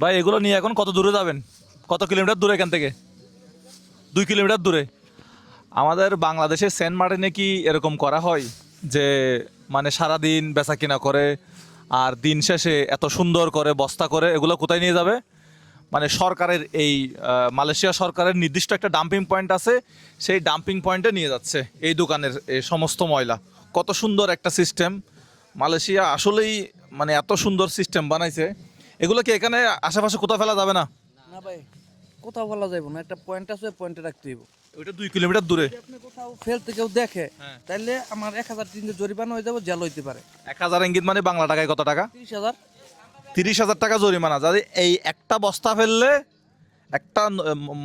ভাই, এগুলো নিয়ে এখন কত দূরে যাবেন? কত কিলোমিটার দূরে এখান থেকে? দুই কিলোমিটার দূরে। আমাদের বাংলাদেশের সেন্ট মার্টিনে কি এরকম করা হয় যে মানে সারাদিন বেচা কিনা করে আর দিন শেষে এত সুন্দর করে বস্তা করে এগুলো কোথায় নিয়ে যাবে? মানে সরকারের এই মালয়েশিয়া সরকারের নির্দিষ্ট একটা ডাম্পিং পয়েন্ট আছে, সেই ডাম্পিং পয়েন্টে নিয়ে যাচ্ছে এই দোকানের এই সমস্ত ময়লা। কত সুন্দর একটা সিস্টেম। মালয়েশিয়া আসলেই মানে এত সুন্দর সিস্টেম বানাইছে। এগুলো কি এখানে আশেপাশে কোথাও ফেলা যাবে না? না ভাই কোথাও বলা যাইব না। একটা পয়েন্ট আছে পয়েন্টে রাখতে হইব। ওইটা দুই কিলোমিটার দূরে। আপনি কোথাও ফেলতে কেউ দেখে হ্যাঁ। তাহলে আমার এক হাজার তিনটে জরিমানা হয়ে যাবে জেল হইতে পারে। এক হাজার ইঙ্গিত মানে বাংলা টাকায় কত টাকা? তিরিশ হাজার। তিরিশ হাজার টাকা জরিমানা। যাতে এই একটা বস্তা ফেললে একটা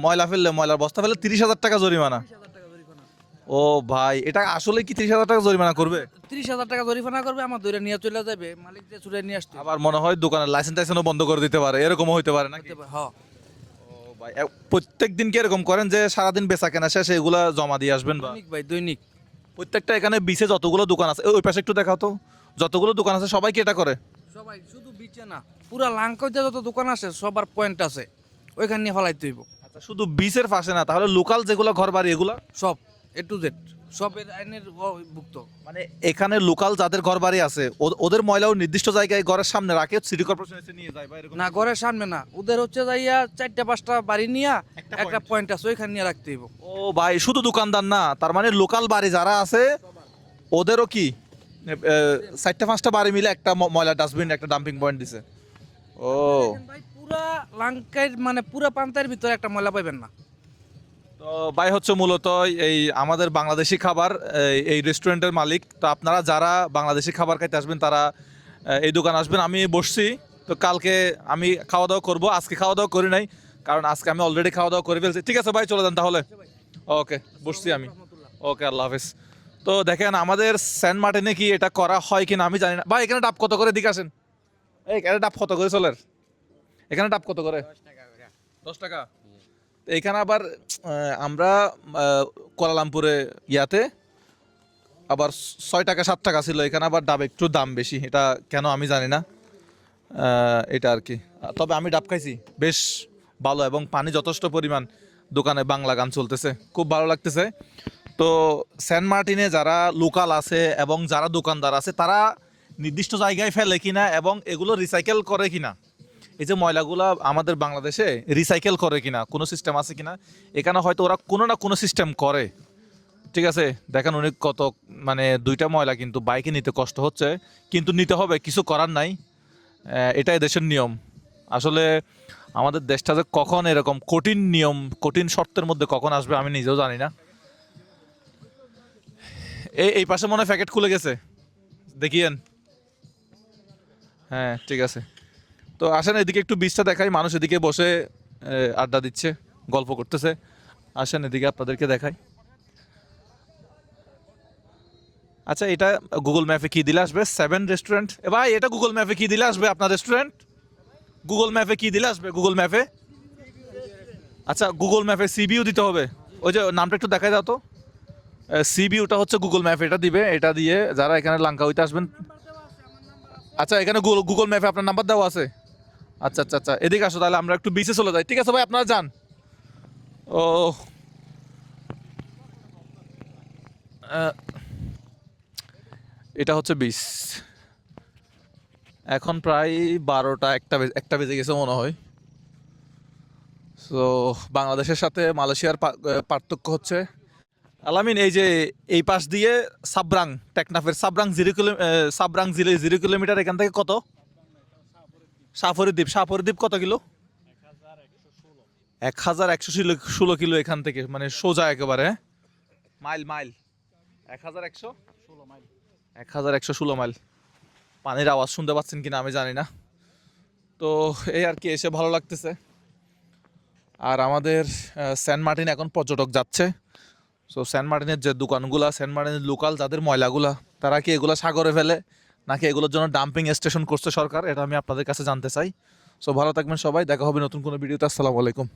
ময়লা ফেললে ময়লার বস্তা ফেললে তিরিশ হাজার টাকা জরিমানা তিরিশ হাজার টাকা জরিমানা ও ভাই এটা আসলে কি তিরিশ হাজার টাকা জরিমানা করবে? তিরিশ হাজার টাকা জরিমানা করবে আমার ধরে নিয়ে চলে যাবে মালিক দিয়ে ছুটে নিয়ে আসতে আবার মনে হয় দোকানের লাইসেন্স টাইসেন্সও বন্ধ করে দিতে পারে এরকমও হইতে পারে নাকি? হ্যাঁ। ভাই প্রত্যেক দিন কি এরকম করেন যে সারাদিন বেচা কেনা শেষে এগুলা জমা দিয়ে আসবেন দৈনিক ভাই দৈনিক। প্রত্যেকটা এখানে বিচে যতগুলো দোকান আছে ওই পাশে একটু দেখাও তো যতগুলো দোকান আছে সবাই কি এটা করে? সবাই শুধু বিচে না পুরা লাঙ্কইতে যত দোকান আছে সবার পয়েন্ট আছে ওইখান নিয়ে ফলাইতে হইব। আচ্ছা শুধু বিচের পাশে না তাহলে লোকাল যেগুলো ঘর বাড়ি এগুলা? সব। এ টু জেড সব এর আইনের ভুক্ত মানে এখানে লোকাল যাদের ঘর বাড়ি আছে ওদের ময়লাও নির্দিষ্ট জায়গায় ঘরের সামনে রাখে সিটি কর্পোরেশন এসে নিয়ে যায় বা এরকম না ঘরের সামনে না। ওদের হচ্ছে যাইয়া চারটা পাঁচটা বাড়ি নিয়া একটা পয়েন্ট আছে ওইখান নিয়ে রাখতে হইব। ও ভাই শুধু দোকানদার না তার মানে লোকাল বাড়ি যারা আছে ওদেরও কি? চারটা পাঁচটা বাড়ি মিলে একটা ময়লা ডাস্টবিন একটা ডাম্পিং পয়েন্ট দিছে। ও। ভাই পুরা লাঙ্কার মানে পুরা পান্তার ভিতরে একটা ময়লা পাইবেন না। তো ভাই হচ্ছে মূলত এই আমাদের বাংলাদেশি খাবার, এই- রেস্টুরেন্টের মালিক। তো আপনারা যারা বাংলাদেশি খাবার খাইতে আসবেন, তারা এই দোকান আসবেন। আমি বসছি, তো কালকে আমি খাওয়া দাওয়া করব। আজকে খাওয়া দাওয়া করি নাই, কারণ আজকে আমি অলরেডি খাওয়া দাওয়া করে ফেলছি। ঠিক আছে ভাই, চলে যান তাহলে। ওকে, বসছি আমি। ওকে, আল্লাহ হাফিজ। তো দেখেন, আমাদের সেন্ট মার্টিনে কি এটা করা হয় কিনা আমি জানি না। ভাই, এখানে ডাব কত করে? দিকে আসেন। এই, এখানে ডাব কত করে? চলের এখানে ডাব কত করে? দশ টাকা। এখানে আবার আমরা কুয়ালালামপুরে ইয়াতে আবার ছয় টাকা, সাত টাকা ছিল। এখানে আবার ডাব একটু দাম বেশি। এটা কেন আমি জানি না। এটা আর কি। তবে আমি ডাব খাইছি। বেশ ভালো এবং পানি যথেষ্ট পরিমাণ দোকানে বাংলা গান চলতেছে। খুব ভালো লাগতেছে। তো সেন্ট মার্টিনে যারা লোকাল আছে এবং যারা দোকানদার আছে, তারা নির্দিষ্ট জায়গায় ফেলে কিনা এবং এগুলো রিসাইকেল করে কিনা। এই যে ময়লাগুলা আমাদের বাংলাদেশে রিসাইকেল করে কিনা, কোনো সিস্টেম আছে কিনা, এখানে হয়তো ওরা কোনো না কোনো সিস্টেম করে। ঠিক আছে? দেখেন উনি কত মানে দুইটা ময়লা কিন্তু বাইকে নিতে কষ্ট হচ্ছে, কিন্তু নিতে হবে, কিছু করার নাই। এটাই দেশের নিয়ম। আসলে আমাদের দেশটা যে কখন এরকম কঠিন নিয়ম, কঠিন শর্তের মধ্যে কখন আসবে আমি নিজেও জানি না। এই এই পাশে মনে হয় প্যাকেট খুলে গেছে। দেখিয়েন। হ্যাঁ ঠিক আছে। তো আসেন, এদিকে একটু বীজটা দেখাই। মানুষ এদিকে বসে আড্ডা দিচ্ছে, গল্প করতেছে। আসেন, এদিকে আপনাদেরকে দেখাই। আচ্ছা এটা গুগল ম্যাপে কি দিলে আসবে? সেভেন রেস্টুরেন্ট এ ভাই, এটা গুগল ম্যাপে কি দিলে আসবে আপনার রেস্টুরেন্ট গুগল ম্যাপে কি দিলে আসবে গুগল ম্যাপে আচ্ছা গুগল ম্যাপে সিবিউ দিতে হবে। ওই যে, নামটা একটু দেখাই দাও তো। সিবিউটা হচ্ছে গুগল ম্যাপে এটা দিবে। এটা দিয়ে যারা এখানে লাঙ্কা হইতে আসবেন আচ্ছা এখানে গুগল ম্যাপে আপনার নাম্বার দেওয়া আছে। আচ্ছা আচ্ছা আচ্ছা এদিকে আসো তাহলে, আমরা একটু বিচে চলে যাই। ঠিক আছে ভাই, আপনারা যান। ও। এটা হচ্ছে বিচ এখন প্রায় বারোটা, একটা একটা বেজে গেছে মনে হয়। সো বাংলাদেশের সাথে মালয়েশিয়ার পার্থক্য হচ্ছে, আলামিন, এই যে, এই পাশ দিয়ে সাবরাং, টেকনাফের Sabrang zero kilo Sabrang zero zero kilometre এখান থেকে কত? সাফরি দ্বীপ সাফরি দ্বীপ কত কিলো? এক হাজার একশো ষোলো। ষোলো কিলো এখান থেকে মানে সোজা একেবারে হ্যাঁ? Mile mile. এক হাজার একশো ষোলো এক হাজার একশো ষোলো মাইল। পানির আওয়াজ শুনতে পাচ্ছেন কিনা আমি জানি না। তো এই আর কি, এসে ভালো লাগতেছে। আর আমাদের সেন্ট মার্টিন এখন পর্যটক যাচ্ছে। সো সেন্ট মার্টিনের যে দোকানগুলা, সেন্ট মার্টিনের লোকাল যাদের ময়লাগুলা, তারা কি এগুলো সাগরে ফেলে? নাকি এগুলোর জন্য ডাম্পিং স্টেশন করছে সরকার, এটা আমি আপনাদের কাছে জানতে চাই। সো ভালো থাকবেন সবাই, দেখা হবে নতুন কোনো ভিডিওতে, আসসালামু আলাইকুম।